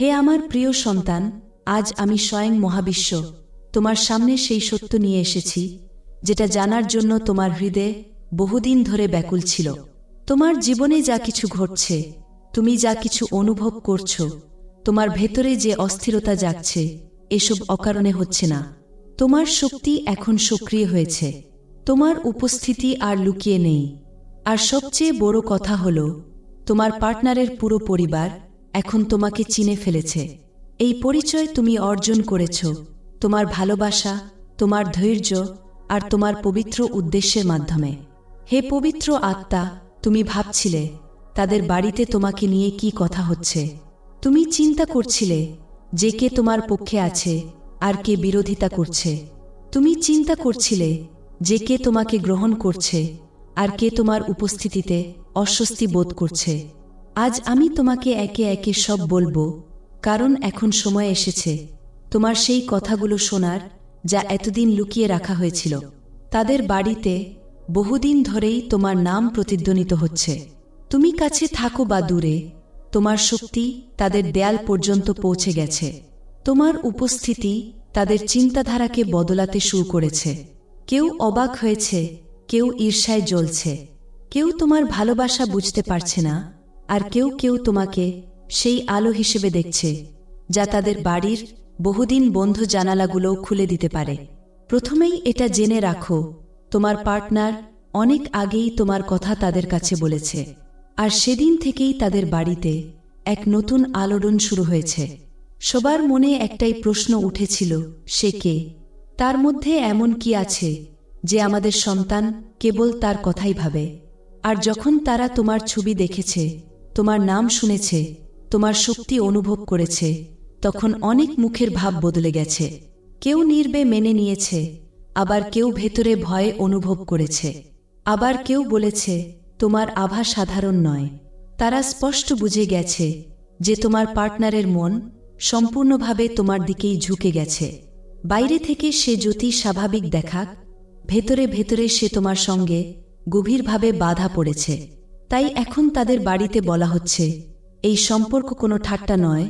হে আমার প্রিয় সন্তান, আজ আমি স্বয়ং মহাবিশ্ব। তোমার সামনে সেই সত্য নিয়ে এসেছি, যেটা জানার জন্য তোমার হৃদয়ে বহুদিন ধরে ব্যাকুল ছিল। তোমার জীবনে যা কিছু ঘটছে, তুমি যা কিছু অনুভব করছ, তোমার ভেতরে যে অস্থিরতা জাগছে, এসব অকারণে হচ্ছে না। তোমার শক্তি এখন সক্রিয় হয়েছে। তোমার উপস্থিতি আর লুকিয়ে নেই। আর সবচেয়ে বড় কথা হল, তোমার পার্টনারের পুরো পরিবার এখন তোমাকে চিনে ফেলেছে। এই পরিচয় তুমি অর্জন করেছ। তোমার ভালোবাসা, তোমার ধৈর্য আর তোমার পবিত্র উদ্দেশ্যের মাধ্যমে। হে পবিত্র আত্মা, তুমি ভাবছিলে তাদের বাড়িতে তোমাকে নিয়ে কি কথা হচ্ছে। তুমি চিন্তা করছিলে যে কে তোমার পক্ষে আছে আর কে বিরোধিতা করছে। তুমি চিন্তা করছিলে যে কে তোমাকে গ্রহণ করছে আর কে তোমার উপস্থিতিতে অস্বস্তি বোধ করছে। আজ আমি তোমাকে একে একে সব বলব, কারণ এখন সময় এসেছে। তোমার সেই কথাগুলো শোনার, যা এতদিন লুকিয়ে রাখা হয়েছিল। তাদের বাড়িতে বহুদিন ধরেই তোমার নাম প্রতিধ্বনিত হচ্ছে। তুমি কাছে থাকো বা দূরে, তোমার শক্তি তাদের দেয়াল পর্যন্ত পৌঁছে গেছে। তোমার উপস্থিতি তাদের চিন্তাধারাকে বদলাতে শুরু করেছে। কেউ অবাক হয়েছে, কেউ ঈর্ষায় জ্বলছে। কেউ তোমার ভালোবাসা বুঝতে পারছে না। আর কেউ কেউ তোমাকে সেই আলো হিসেবে দেখছে, যা তাদের বাড়ির বহুদিন বন্ধ জানালাগুলোও খুলে দিতে পারে। প্রথমেই এটা জেনে রাখো, তোমার পার্টনার অনেক আগেই তোমার কথা তাদের কাছে বলেছে, আর সেদিন থেকেই তাদের বাড়িতে এক নতুন আলোড়ন শুরু হয়েছে। সবার মনে একটাই প্রশ্ন উঠেছিল, সে কে? তার মধ্যে এমন কি আছে যে আমাদের সন্তান কেবল তার কথাই ভাবে, আর যখন তারা তোমার ছবি দেখেছে তোমার নাম শুনেছে, তোমার শক্তি অনুভব করেছে, তখন অনেক মুখের ভাব বদলে গেছে। কেউ নির্বে মেনে নিয়েছে, আবার কেউ ভেতরে ভয়ে অনুভব করেছে। আবার কেউ বলেছে, তোমার আভা সাধারণ নয়। তারা স্পষ্ট বুঝে গেছে যে তোমার পার্টনারের মন সম্পূর্ণভাবে তোমার দিকেই ঝুঁকে গেছে। বাইরে থেকে সে জ্যোতি স্বাভাবিক দেখাক, ভেতরে ভেতরে সে তোমার সঙ্গে গভীরভাবে বাধা পড়েছে। তাই এখন তাদের বাড়িতে বলা হচ্ছে, এই সম্পর্ক কোনো ঠাট্টা নয়,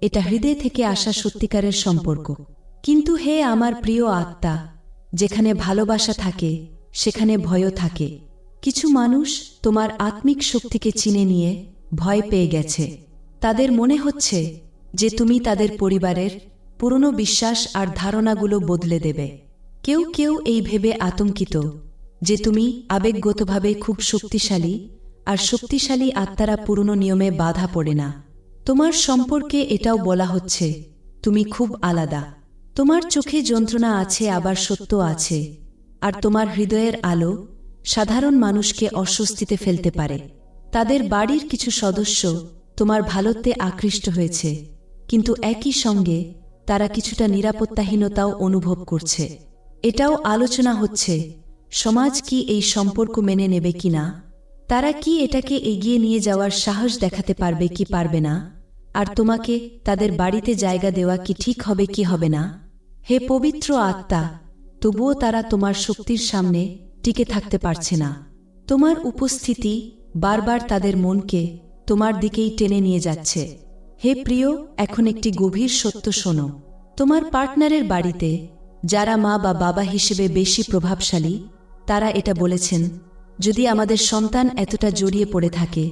এটা হৃদয় থেকে আসা সত্যিকারের সম্পর্ক। কিন্তু হে আমার প্রিয় আত্মা, যেখানে ভালোবাসা থাকে, সেখানে ভয়ও থাকে। কিছু মানুষ তোমার আত্মিক শক্তিকে চিনে নিয়ে ভয় পেয়ে গেছে। তাদের মনে হচ্ছে যে তুমি তাদের পরিবারের পুরনো বিশ্বাস আর ধারণাগুলো বদলে দেবে। কেউ কেউ এই ভেবে আতঙ্কিত যে তুমি আবেগগতভাবে খুব শক্তিশালী আর শক্তিশালী আত্মারা পুরনো নিয়মে বাধা পড়ে না। তোমার সম্পর্কে এটাও বলা হচ্ছে, তুমি খুব আলাদা। তোমার চোখে যন্ত্রণা আছে, আবার সত্য আছে। আর তোমার হৃদয়ের আলো সাধারণ মানুষকে অস্বস্তিতে ফেলতে পারে। তাদের বাড়ির কিছু সদস্য তোমার ভালোত্বে আকৃষ্ট হয়েছে, কিন্তু একই সঙ্গে তারা কিছুটা নিরাপত্তাহীনতাও অনুভব করছে। এটাও আলোচনা হচ্ছে, সমাজ কি এই সম্পর্ক মেনে নেবে কিনা? তারা কি এটাকে এগিয়ে নিয়ে যাওয়ার সাহস দেখাতে পারবে কি পারবে না? আর তোমাকে তাদের বাড়িতে জায়গা দেওয়া কি ঠিক হবে কি হবে না? হে পবিত্র আত্মা, তবুও তারা তোমার শক্তির সামনে টিকে থাকতে পারছে না। তোমার উপস্থিতি বারবার তাদের মনকে তোমার দিকেই টেনে নিয়ে যাচ্ছে। হে প্রিয়, এখন একটি গভীর সত্য শোনো। তোমার পার্টনারের বাড়িতে যারা মা বা বাবা হিসেবে বেশি প্রভাবশালী, তারা এটা বলেছেন যদি আমাদের সন্তান এতটা জড়িয়ে পড়ে থাকে,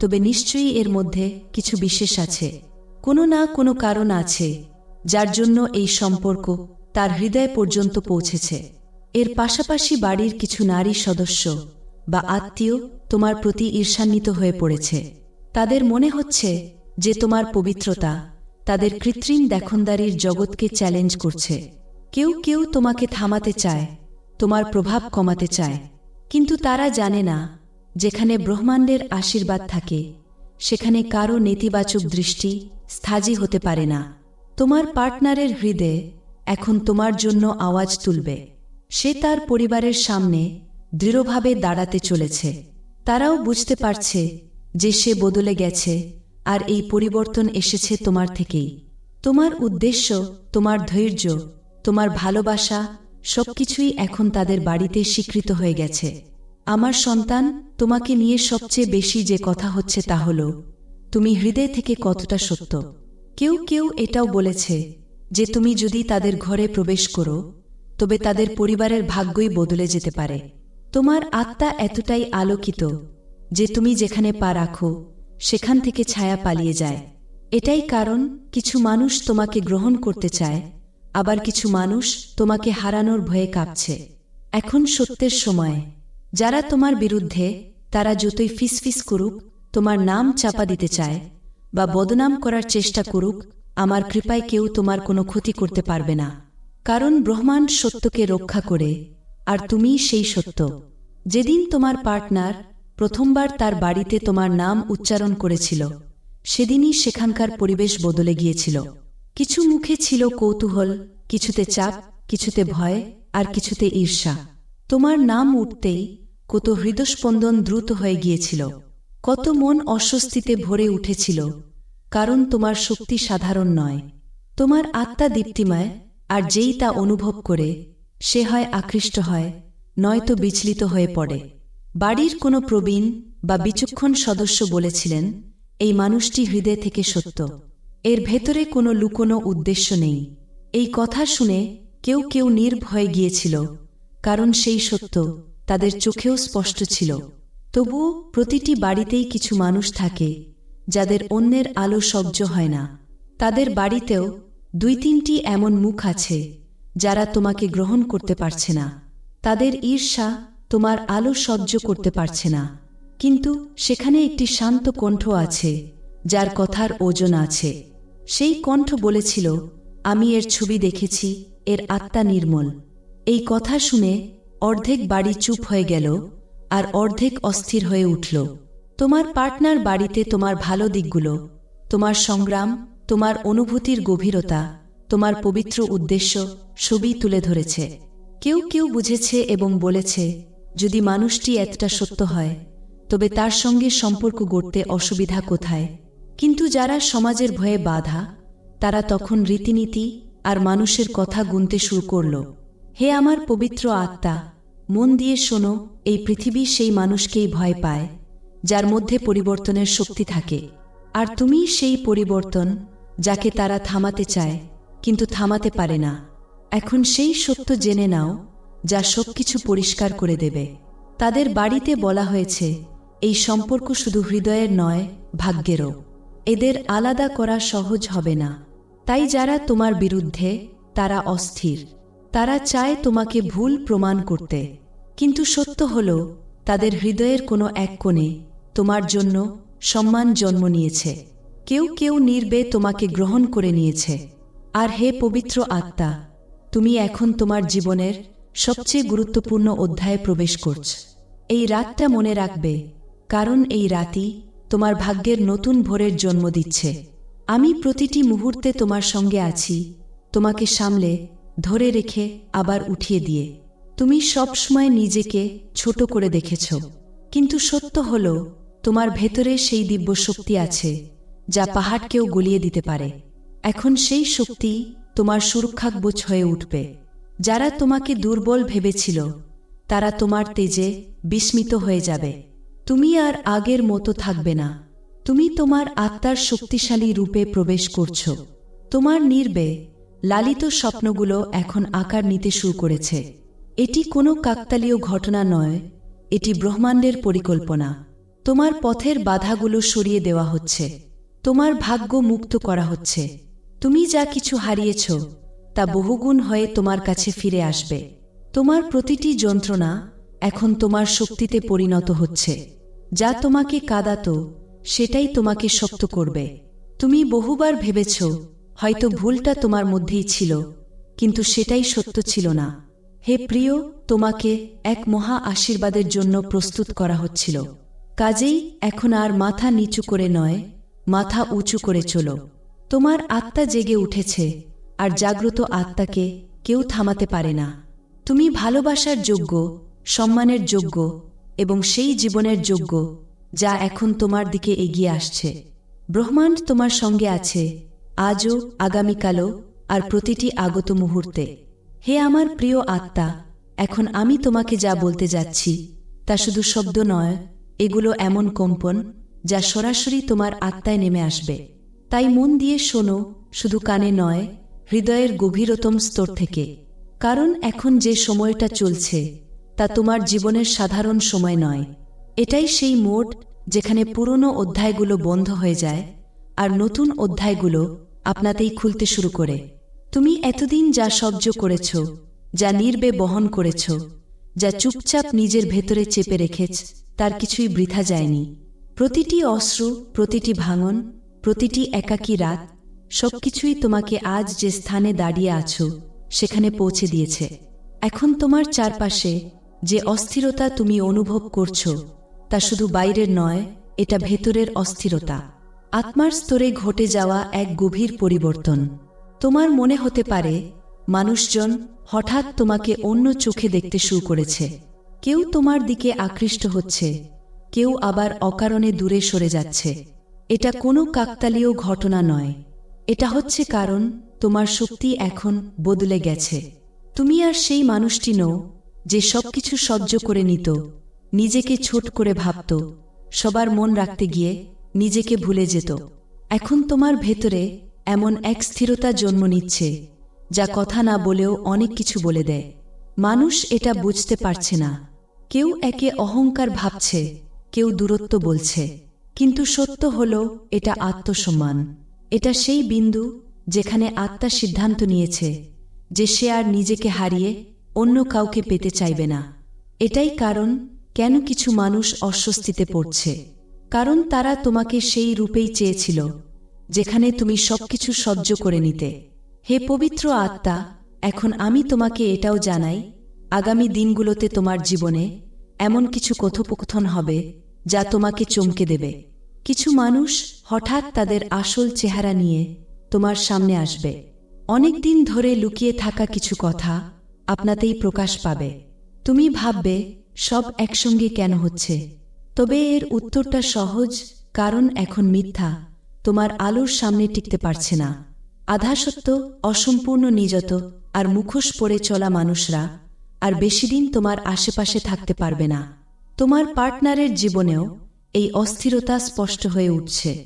তবে নিশ্চয়ই এর মধ্যে কিছু বিশেষ আছে। কোনো না কোনো কারণ আছে, যার জন্য এই সম্পর্ক তার হৃদয় পর্যন্ত পৌঁছেছে। এর পাশাপাশি বাড়ির কিছু নারী সদস্য বা আত্মীয় তোমার প্রতি ঈর্ষান্বিত হয়ে পড়েছে। তাদের মনে হচ্ছে যে তোমার পবিত্রতা তাদের কৃত্রিম দেখনদারির জগৎকে চ্যালেঞ্জ করছে। কেউ কেউ তোমাকে থামাতে চায়, তোমার প্রভাব কমাতে চায়। কিন্তু তারা জানে না, যেখানে ব্রহ্মাণ্ডের আশীর্বাদ থাকে, সেখানে কারও নেতিবাচক দৃষ্টি স্থাজি হতে পারে না। তোমার পার্টনারের হৃদয়ে এখন তোমার জন্য আওয়াজ তুলবে। সে তার পরিবারের সামনে দৃঢ়ভাবে দাঁড়াতে চলেছে। তারাও বুঝতে পারছে যে সে বদলে গেছে আর এই পরিবর্তন এসেছে তোমার থেকেই। তোমার উদ্দেশ্য, তোমার ধৈর্য, তোমার ভালোবাসা সবকিছুই এখন তাদের বাড়িতে স্বীকৃত হয়ে গেছে। আমার সন্তান, তোমাকে নিয়ে সবচেয়ে বেশি যে কথা হচ্ছে তা হল, তুমি হৃদয় থেকে কতটা সত্য? কেউ কেউ এটাও বলেছে যে তুমি যদি তাদের ঘরে প্রবেশ করো, তবে তাদের পরিবারের ভাগ্যই বদলে যেতে পারে। তোমার আত্মা এতটাই আলোকিত যে তুমি যেখানে পা রাখো, সেখান থেকে ছায়া পালিয়ে যায়। এটাই কারণ কিছু মানুষ তোমাকে গ্রহণ করতে চায় আবার কিছু মানুষ তোমাকে হারানোর ভয়ে কাঁপছে। এখন সত্যের সময়। যারা তোমার বিরুদ্ধে, তারা যতই ফিসফিস করুক, তোমার নাম চাপা দিতে চায় বা বদনাম করার চেষ্টা করুক, আমার কৃপায় কেউ তোমার কোনো ক্ষতি করতে পারবে না। কারণ ব্রহ্মাণ্ড সত্যকে রক্ষা করে, আর তুমি সেই সত্য। যেদিন তোমার পার্টনার প্রথমবার তার বাড়িতে তোমার নাম উচ্চারণ করেছিল, সেদিনই সেখানকার পরিবেশ বদলে গিয়েছিল। কিছু মুখে ছিল কৌতূহল, কিছুতে চাপ, কিছুতে ভয় আর কিছুতে ঈর্ষা। তোমার নাম উঠতেই কত হৃদস্পন্দন দ্রুত হয়ে গিয়েছিল। কত মন অস্বস্তিতে ভরে উঠেছিল, কারণ তোমার শক্তি সাধারণ নয়। তোমার আত্মা দীপ্তিময়, আর যেই তা অনুভব করে, সে হয় আকৃষ্ট হয়, নয়তো বিচলিত হয়ে পড়ে। বাড়ির কোনো প্রবীণ বা বিচক্ষণ সদস্য বলেছিলেন, এই মানুষটি হৃদয় থেকে সত্য। এর ভেতরে কোনো লুকোনো উদ্দেশ্য নেই। এই কথা শুনে কেউ কেউ নির্ভয়ে গিয়েছিল, কারণ সেই সত্য তাদের চোখেও স্পষ্ট ছিল। তবুও প্রতিটি বাড়িতেই কিছু মানুষ থাকে, যাদের অন্যের আলো সহ্য হয় না। তাদের বাড়িতেও দুই তিনটি এমন মুখ আছে, যারা তোমাকে গ্রহণ করতে পারছে না। তাদের ঈর্ষা তোমার আলো সহ্য করতে পারছে না। কিন্তু সেখানে একটি শান্ত কণ্ঠ আছে, যার কথার ওজন আছে। সেই কণ্ঠ বলেছিল, আমি এর ছবি দেখেছি, এর আত্মা নির্মল। এই কথা শুনে অর্ধেক বাড়ি চুপ হয়ে গেল আর অর্ধেক অস্থির হয়ে উঠল। তোমার পার্টনার বাড়িতে তোমার ভালো দিকগুলো, তোমার সংগ্রাম, তোমার অনুভূতির গভীরতা, তোমার পবিত্র উদ্দেশ্য ছবি তুলে ধরেছে। কেউ কেউ বুঝেছে এবং বলেছে, যদি মানুষটি এতটা সত্য হয়, তবে তার সঙ্গে সম্পর্ক গড়তে অসুবিধা কোথায়? কিন্তু যারা সমাজের ভয়ে বাধা, তারা তখন রীতিনীতি আর মানুষের কথা গুনতে শুরু করল। হে আমার পবিত্র আত্মা, মন দিয়ে শোনো, এই পৃথিবী সেই মানুষকেই ভয় পায়, যার মধ্যে পরিবর্তনের শক্তি থাকে। আর তুমি সেই পরিবর্তন, যাকে তারা থামাতে চায়, কিন্তু থামাতে পারে না। এখন সেই সত্য জেনে নাও, যা সবকিছু পরিষ্কার করে দেবে। তাদের বাড়িতে বলা হয়েছে, এই সম্পর্ক শুধু হৃদয়ের নয়, ভাগ্যেরও। এদের আলাদা করা সহজ হবে না। তাই যারা তোমার বিরুদ্ধে, তারা অস্থির। তারা চায় তোমাকে ভুল প্রমাণ করতে। কিন্তু সত্য হল, তাদের হৃদয়ের কোনো এক কোণে তোমার জন্য সম্মান জন্ম নিয়েছে। কেউ কেউ নির্বে তোমাকে গ্রহণ করে নিয়েছে। আর হে পবিত্র আত্মা, তুমি এখন তোমার জীবনের সবচেয়ে গুরুত্বপূর্ণ অধ্যায়ে প্রবেশ করছ। এই রাতটা মনে রাখবে, কারণ এই রাতই তোমার ভাগ্যের নতুন ভোরের জন্ম দিচ্ছে। আমি প্রতিটি মুহূর্তে তোমার সঙ্গে আছি। তোমাকে সামলে, ধরে রেখে, আবার উঠিয়ে দিয়ে। তুমি সবসময় নিজেকে ছোট করে দেখেছ। কিন্তু সত্য হল, তোমার ভেতরে সেই দিব্য শক্তি আছে, যা পাহাড়কেও গলিয়ে দিতে পারে। এখন সেই শক্তি তোমার সুরক্ষাকবোচ হয়ে উঠবে। যারা তোমাকে দুর্বল ভেবেছিল, তারা তোমার তেজে বিস্মিত হয়ে যাবে। তুমি আর আগের মতো থাকবে না। তুমি তোমার আত্মার শক্তিশালী রূপে প্রবেশ করছ। তোমার নির্বে, লালিত স্বপ্নগুলো এখন আকার নিতে শুরু করেছে। এটি কোনো কাকতালীয় ঘটনা নয়, এটি ব্রহ্মাণ্ডের পরিকল্পনা। তোমার পথের বাধাগুলো সরিয়ে দেওয়া হচ্ছে। তোমার ভাগ্য মুক্ত করা হচ্ছে। তুমি যা কিছু হারিয়েছ, তা বহুগুণ হয়ে তোমার কাছে ফিরে আসবে। তোমার প্রতিটি যন্ত্রণা এখন তোমার শক্তিতে পরিণত হচ্ছে। যা তোমাকে কাদাত, সেটাই তোমাকে শক্ত করবে। তুমি বহুবার ভেবেছ, হয়তো ভুলটা তোমার মধ্যেই ছিল, কিন্তু সেটাই সত্য ছিল না। হে প্রিয়, তোমাকে এক মহা আশীর্বাদের জন্য প্রস্তুত করা হচ্ছিল। কাজেই এখন আর মাথা নিচু করে নয়, মাথা উঁচু করে চলো। তোমার আত্মা জেগে উঠেছে, আর জাগ্রত আত্মাকে কেউ থামাতে পারে না। তুমি ভালোবাসার যোগ্য সম্মানের যোগ্য এবং সেই জীবনের যোগ্য যা এখন তোমার দিকে এগিয়ে আসছে। ব্রহ্মাণ্ড তোমার সঙ্গে আছে, আজও, আগামীকালও আর প্রতিটি আগত মুহূর্তে। হে আমার প্রিয় আত্মা, এখন আমি তোমাকে যা বলতে যাচ্ছি তা শুধু শব্দ নয়, এগুলো এমন কম্পন যা সরাসরি তোমার আত্মায় নেমে আসবে। তাই মন দিয়ে শোনো, শুধু কানে নয়, হৃদয়ের গভীরতম স্তর থেকে। কারণ এখন যে সময়টা চলছে তা তোমার জীবনের সাধারণ সময় নয়। এটাই সেই মোড যেখানে পুরনো অধ্যায়গুলো বন্ধ হয়ে যায় আর নতুন অধ্যায়গুলো আপনাতেই খুলতে শুরু করে। তুমি এতদিন যা সহ্য করেছ, যা নির্বে বহন করেছ, যা চুপচাপ নিজের ভেতরে চেপে রেখেছ, তার কিছুই বৃথা যায়নি। প্রতিটি অশ্রু, প্রতিটি ভাঙন, প্রতিটি একাকী রাত, সবকিছুই তোমাকে আজ যে স্থানে দাঁড়িয়ে আছো, সেখানে পৌঁছে দিয়েছে। এখন তোমার চারপাশে যে অস্থিরতা তুমি অনুভব করছ, তা শুধু বাইরের নয়, এটা ভেতরের অস্থিরতা। আত্মার স্তরে ঘটে যাওয়া এক গভীর পরিবর্তন। তোমার মনে হতে পারে, মানুষজন হঠাৎ তোমাকে অন্য চোখে দেখতে শুরু করেছে। কেউ তোমার দিকে আকৃষ্ট হচ্ছে, কেউ আবার অকারণে দূরে সরে যাচ্ছে। এটা কোনো কাকতালীয় ঘটনা নয়। এটা হচ্ছে কারণ তোমার শক্তি এখন বদলে গেছে। তুমি আর সেই মানুষটি নও যে সবকিছু সহ্য করে নিত, নিজেকে ছোট করে ভাবত, সবার মন রাখতে গিয়ে নিজেকে ভুলে যেত। এখন তোমার ভেতরে এমন এক স্থিরতা জন্ম নিচ্ছে, যা কথা না বলেও অনেক কিছু বলে দেয়। মানুষ এটা বুঝতে পারছে না। কেউ একে অহংকার ভাবছে, কেউ দূরত্ব বলছে, কিন্তু সত্য হল এটা আত্মসম্মান। এটা সেই বিন্দু যেখানে আত্মা সিদ্ধান্ত নিয়েছে যে সে আর নিজেকে হারিয়ে অন্য কাউকে পেতে চাইবে না। এটাই কারণ কেন কিছু মানুষ অস্বস্তিতে পড়ছে। কারণ তারা তোমাকে সেই রূপেই চেয়েছিল, যেখানে তুমি সবকিছু সহ্য করে নিতে। হে পবিত্র আত্মা, এখন আমি তোমাকে এটাও জানাই, আগামী দিনগুলোতে তোমার জীবনে এমন কিছু কথোপকথন হবে, যা তোমাকে চমকে দেবে। কিছু মানুষ হঠাৎ তাদের আসল চেহারা নিয়ে তোমার সামনে আসবে। অনেক দিন ধরে লুকিয়ে থাকা কিছু কথা আপনাতেই প্রকাশ পাবে। তুমি ভাববে, সব একসঙ্গে কেন হচ্ছে? তবে এর উত্তরটা সহজ, কারণ এখন মিথ্যা। তোমার আলোর সামনে টিকতে পারছে না। আধাসত্য অসম্পূর্ণ নিজত আর মুখোশ পরে চলা মানুষরা আর বেশিদিন তোমার আশেপাশে থাকতে পারবে না। তোমার পার্টনারের জীবনেও এই অস্থিরতা স্পষ্ট হয়ে উঠছে।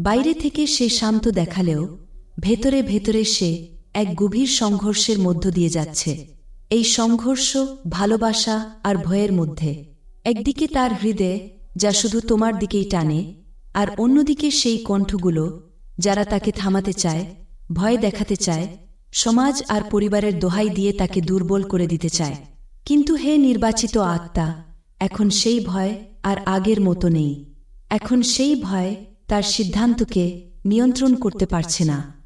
বাইরে থেকে সে শান্ত দেখালেও ভেতরে ভেতরে সে এক গভীর সংঘর্ষের মধ্য দিয়ে যাচ্ছে। এই সংঘর্ষ, ভালোবাসা আর ভয়ের মধ্যে। একদিকে তার হৃদয়ে, যা শুধু তোমার দিকেই টানে, আর অন্যদিকে সেই কণ্ঠগুলো, যারা তাকে থামাতে চায়, ভয় দেখাতে চায়, সমাজ আর পরিবারের দোহাই দিয়ে তাকে দুর্বল করে দিতে চায়। কিন্তু হে নির্বাচিত আত্মা, এখন সেই ভয় আর আগের মতো নেই। এখন সেই ভয় তার সিদ্ধান্তকে নিয়ন্ত্রণ করতে পারছে না।